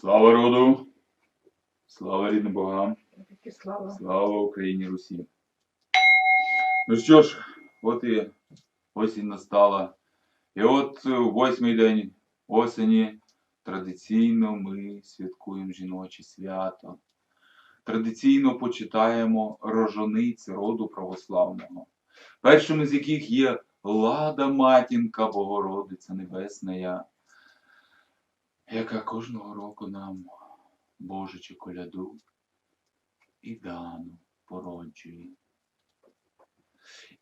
Слава роду! Слава рідним богам! Слава. Слава Україні Русі! Ну що ж, от і осінь настала. І от восьмий день осені традиційно ми святкуємо жіноче свято. Традиційно почитаємо рожониць роду православного, першими з яких є Лада Матінка Богородиця Небесна, яка кожного року нам Божичу коляду і дану породжує.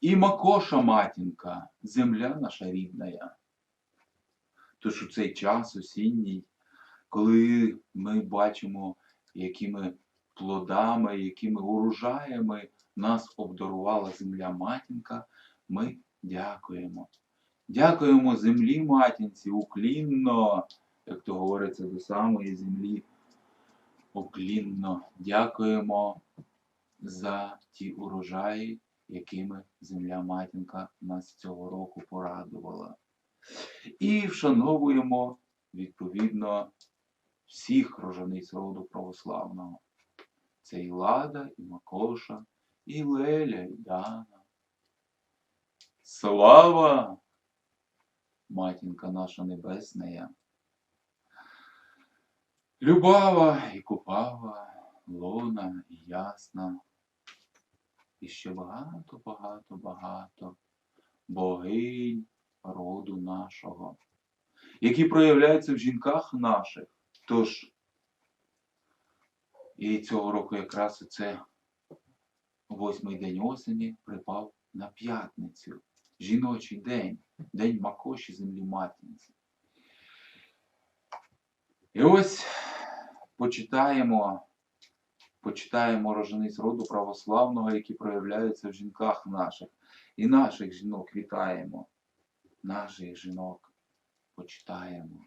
І Макоша матінка, земля наша рідная. Тож у цей час осінній, коли ми бачимо, якими плодами, якими урожаями нас обдарувала земля матінка, ми дякуємо. Дякуємо землі матінці уклінно, як то говориться, до самої землі. Уклінно дякуємо за ті урожаї, якими земля матінка нас цього року порадувала. І вшановуємо відповідно всіх рожаниць роду православного. Це і Лада, і Макоша, і Леля, і Дана. Слава, матінка наша небесна! Любава і купава, лона і ясна, і ще багато, багато, багато богинь роду нашого, які проявляються в жінках наших. Тож, і цього року якраз це восьмий день осені припав на п'ятницю, жіночий день, день Макоші землі матінці. І ось почитаємо, почитаємо рожениць роду православного, які проявляються в жінках наших. І наших жінок вітаємо, наших жінок почитаємо.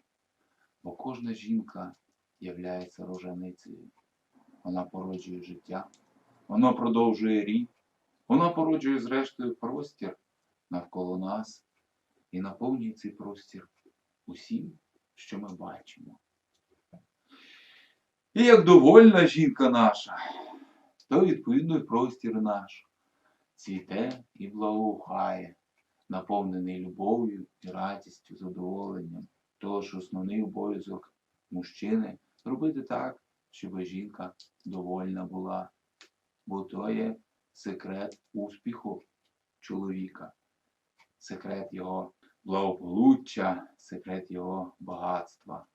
Бо кожна жінка являється роженицею. Вона породжує життя, вона продовжує рід, вона породжує, зрештою, простір навколо нас і наповнює цей простір усім, що ми бачимо. І як довольна жінка наша, то відповідно і простір наш цвіте і благоухає, наповнений любов'ю і радістю, задоволенням. Тож основний обов'язок мужчини робити так, щоб жінка довольна була. Бо то є секрет успіху чоловіка, секрет його благополуччя, секрет його багатства.